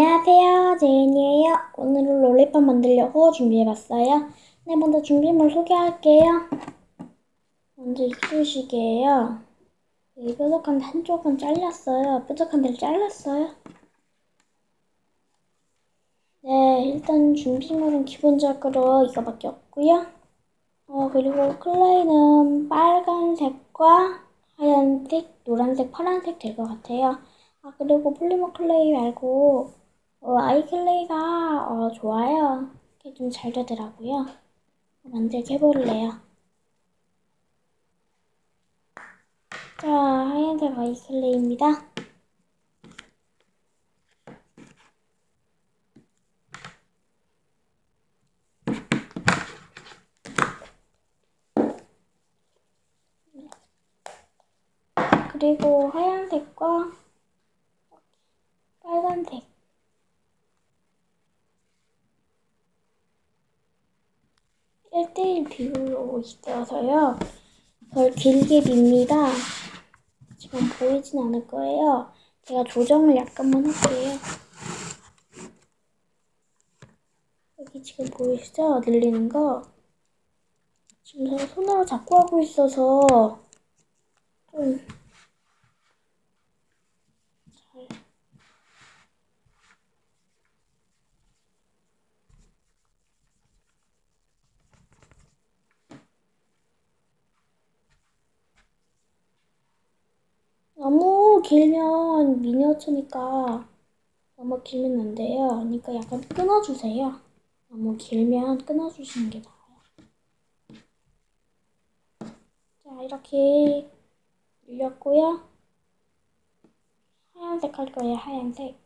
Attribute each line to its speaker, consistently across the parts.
Speaker 1: 안녕하세요. 제인이에요. 오늘은 롤리팝 만들려고 준비해봤어요. 네, 먼저 준비물 소개할게요. 먼저 이쑤시개예요. 이 뾰족한 한쪽은 잘렸어요. 뾰족한 데를 잘랐어요. 네, 일단 준비물은 기본적으로 이거밖에 없고요. 어, 그리고 클레이는 빨간색과 하얀색, 노란색, 파란색 될 것 같아요. 아, 그리고 폴리머 클레이 말고 어, 아이 클레이가 어, 좋아요. 좀 잘 되더라고요. 만들게 해볼래요. 자, 하얀색 아이 클레이입니다. 그리고 하얀색과 빨간색 일대일 비율로 있어서요. 그걸 길게 빕니다. 지금 보이진 않을 거예요. 제가 조정을 약간만 할게요. 여기 지금 보이시죠? 늘리는 거. 지금 제가 손으로 잡고 하고 있어서 좀 잘. 너무 길면 미니어처니까 너무 길면 안 돼요. 그러니까 약간 끊어주세요. 너무 길면 끊어주시는 게 나아요. 자, 이렇게 밀렸고요. 하얀색 할 거예요, 하얀색.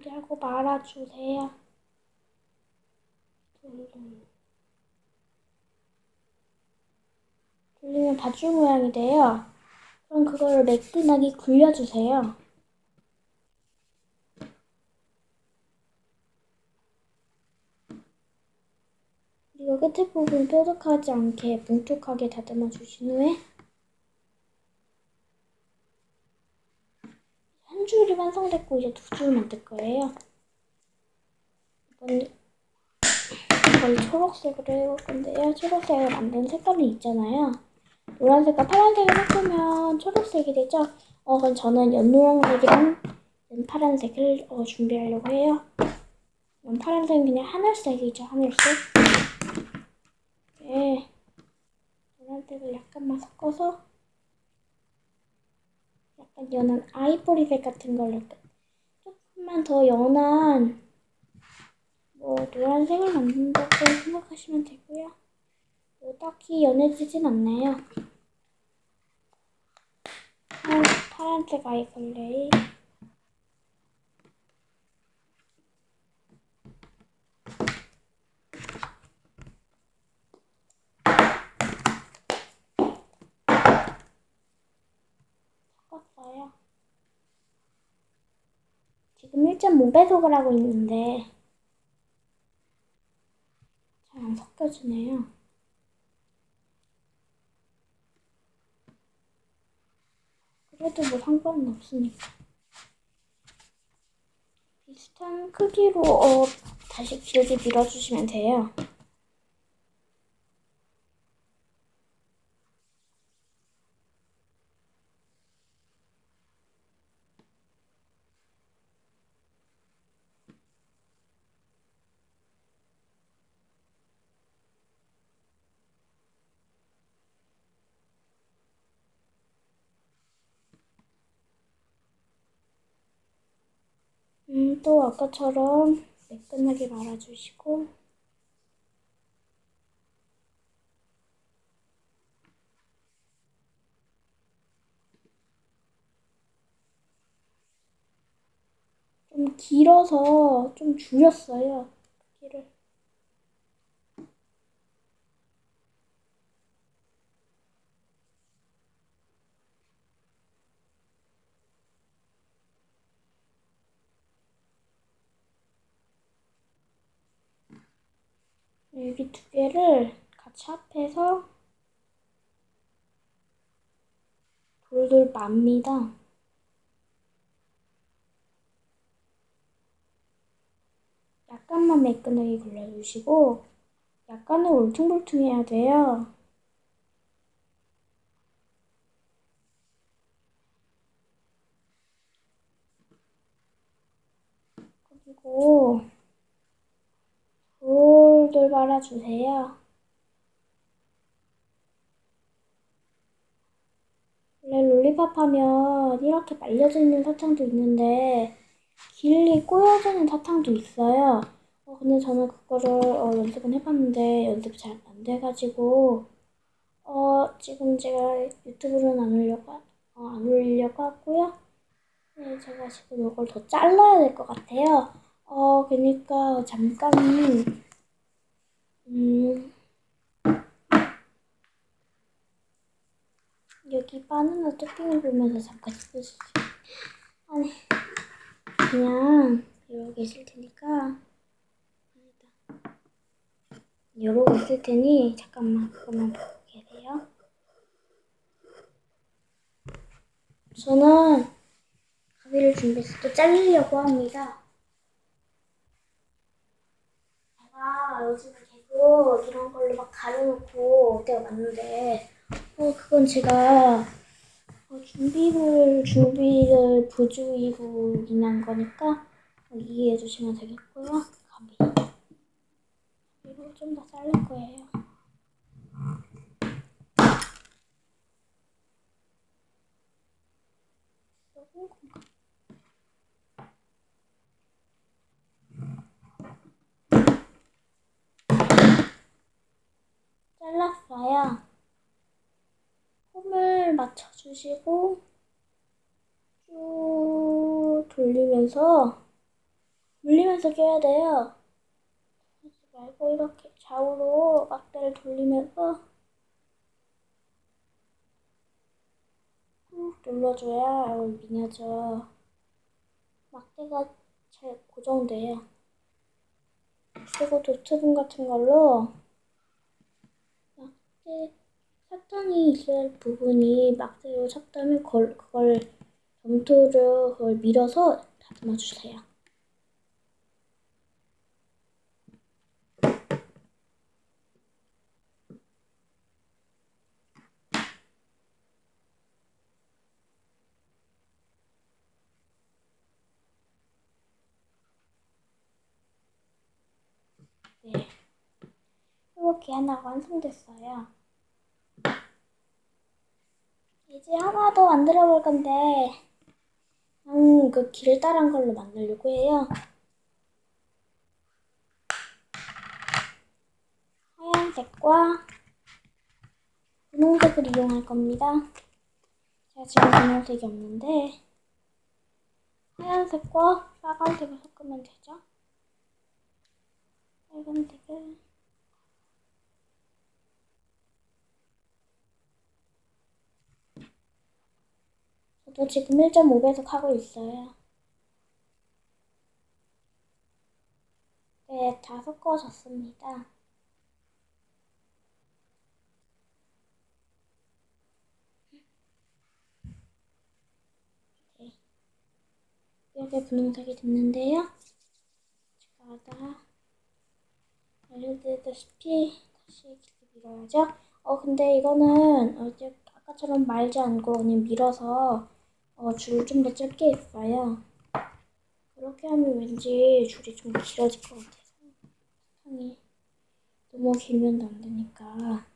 Speaker 1: 이렇게 하고 말아주세요. 돌리면 밧줄 모양이 돼요. 그럼 그거를 매끈하게 굴려주세요. 그리고 끝에 부분 뾰족하지 않게 뭉툭하게 다듬어 주신 후에 한 줄이 완성됐고 이제 두 줄 만들 거예요. 이건 이걸 초록색으로 해볼 건데요. 초록색을 만든 색깔이 있잖아요. 노란색과 파란색을 섞으면 초록색이 되죠. 어, 그럼 저는 연노란색이랑 연파란색을 어, 준비하려고 해요. 연파란색은 그냥 하늘색이죠, 하늘색. 네. 노란색을 약간만 섞어서 약간 연한 아이보리색 같은 걸로 조금만 더 연한 뭐 노란색을 만든다고 생각하시면 되고요. 뭐 딱히 연해지진 않네요. 아, 파란색 아이글레이 섞었어요. 지금 1.5배속을 하고 있는데 잘 안 섞여지네요. 그래도 뭐 상관은 없으니까. 비슷한 크기로 어, 다시 길게 밀어주시면 돼요. 음, 또 아까처럼 매끈하게 말아주시고 좀 길어서 좀 줄였어요. 길을. 여기 두 개를 같이 합해서 돌돌 맙니다. 약간만 매끈하게 골라주시고 약간은 울퉁불퉁해야 돼요. 그리고 돌돌 말아주세요. 원래 롤리팝 하면 이렇게 말려져 있는 사탕도 있는데 길이 꼬여져 있는 사탕도 있어요. 어, 근데 저는 그거를 어, 연습은 해봤는데 연습이 잘안 돼가지고 어, 지금 제가 유튜브로는 안 올려고, 어, 안 올리려고 하고요. 네, 제가 지금 이걸 더 잘라야 될 것 같아요. 어, 그러니까 잠깐 음, 여기 바나나 토핑을 보면서 잠깐 있으시죠. 아니, 그냥 이러고 계실 테니까 이러고 있을 테니 잠깐만 그것만 보고 계세요. 저는 가위를 준비해서 또 잘리려고 합니다. 제가 요즘에 계속 이런 걸로 막 가려놓고 때가 많은데 어 그건 제가 어, 준비를 준비를 부주의로 인한 거니까 어, 이해해 주시면 되겠고요. 가위 그리고 좀더 자를 거예요. 조금 공간. 잘랐어요. 홈을 맞춰 주시고 쭉 돌리면서 돌리면서 껴야 돼요. 하지 말고 이렇게 좌우로 막대를 돌리면서 꾹 눌러줘야 미녀져. 막대가 잘 고정돼요. 그리고 노트북 같은 걸로 막대 사탕 이 있어야 할 부분이 막대로 찼다면 그걸, 그걸 점토를 그걸 밀어서 다듬어 주세요. 네. 이렇게 하나 완성됐어요. 이제 하나 더 만들어 볼 건데, 음, 그 길다란 걸로 만들려고 해요. 하얀색과 분홍색을 이용할 겁니다. 제가 지금 분홍색이 없는데, 하얀색과 빨간색을 섞으면 되죠. 빨간색을 저도 지금 1.5배속 하고 있어요. 네, 다 섞어졌습니다. 네. 이렇게 분홍색이 됐는데요. 제가 다 알려드렸다시피 다시 밀어야죠. 어, 근데 이거는 어제 아까처럼 말지 않고 그냥 밀어서 어, 줄을 좀 더 짧게 했어요. 그렇게 하면 왠지 줄이 좀 길어질 것 같아서 사탕이 너무 길면 안 되니까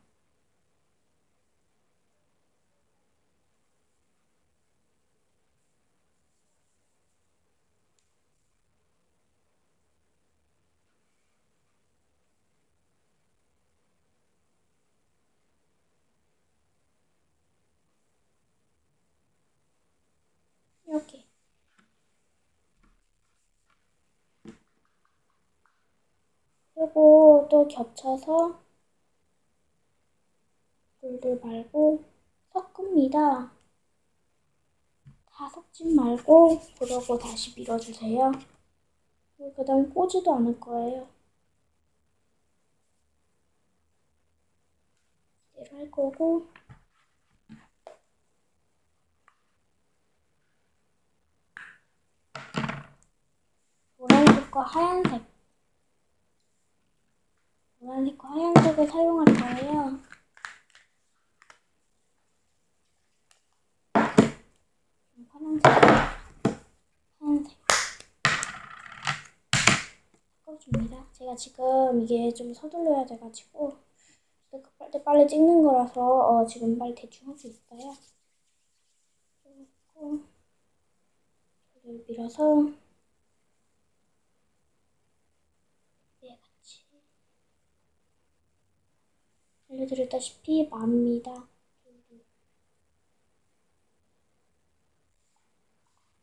Speaker 1: 이렇게 또 겹쳐서 돌돌 말고 섞습니다. 다 섞진 말고 그러고 다시 밀어주세요. 그 다음 꼬지도 않을 거예요. 이대로 할 거고 노란색과 하얀색 노란색과 하얀색을 사용할 거예요. 파란색, 하얀색 섞어줍니다. 제가 지금 이게 좀 서둘러야 돼가지고 급할 때 빨리 찍는 거라서 어, 지금 빨리 대충 할 수 있어요. 그리고 이를 밀어서 네 같이 알려드렸다시피 맙니다.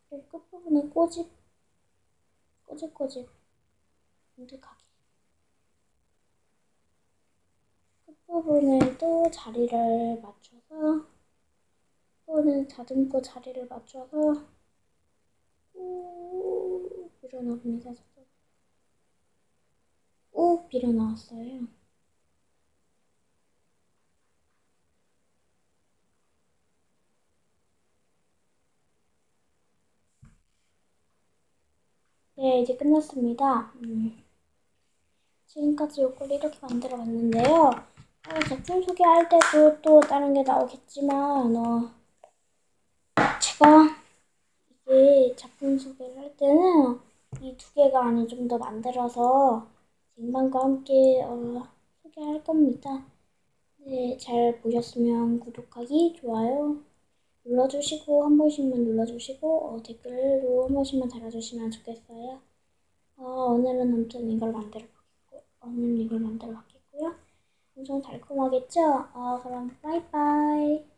Speaker 1: 그리고 끝부분에 꼬집 꼬집꼬집 뭉툭하게 끝부분에 또 자리를 맞춰서 끝부분에 다듬고 자리를 맞춰서 꾹 밀어넣습니다. 꾹 밀어넣었어요. 네, 이제 끝났습니다. 음. 지금까지 요걸 이렇게 만들어 봤는데요. 어, 제품 소개할 때도 또 다른 게 나오겠지만, 어, 제가 이게 작품 소개를 할 때는 이 두 개가 아닌 좀더 만들어서 쟁반과 함께 어, 소개할 겁니다. 네, 잘 보셨으면 구독하기, 좋아요 눌러주시고 한 번씩만 눌러주시고 어, 댓글로 한 번씩만 달아주시면 좋겠어요. 어, 오늘은 아무튼 이걸 만들어 보겠고 오늘은 이걸 만들어 봤겠고요. 엄청 달콤하겠죠? 어, 그럼 빠이빠이